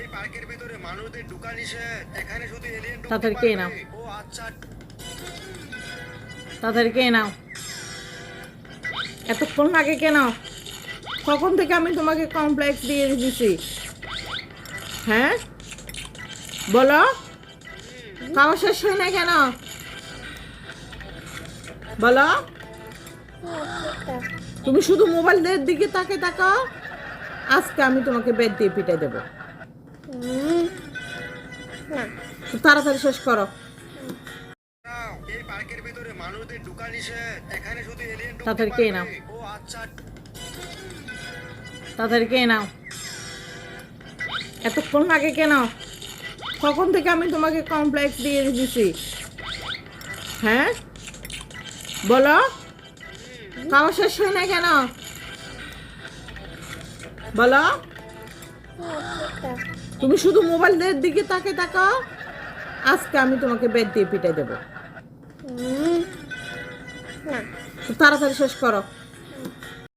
এই পার্কের ভিতরে মানুষদের ঢুকা নিষেধ। এখানে শুধু এলিয়েন তাড়াতাড়ি নাও? ও আচ্ছা। নাও? এতক্ষণ লাগে কেন? কখন থেকে আমি তোমাকে কমপ্লেক্স দিয়ে দিছি? হ্যাঁ? বলো? খাওয়া শেষ হয় না কেন? বলো? তুমি শুধু মোবাইলের দিকে তাকে তাকাও। আজকে আমি তোমাকে বেড দিয়ে পিটে দেবো। তাড়াতাড়ি শেষ করো। কে নাও? এতক্ষণ লাগে কেন? কখন থেকে আমি তোমাকে কমপ্লেক্স দিয়ে দিছি। হ্যাঁ? বলো? খাওয়া শেষ হয় না কেন? বলো? তুমি শুধু মোবাইলের দিকে তাকে তাকাও। আজকে আমি তোমাকে বেড দিয়ে পিটাই দেবো। তাড়াতাড়ি শেষ করো।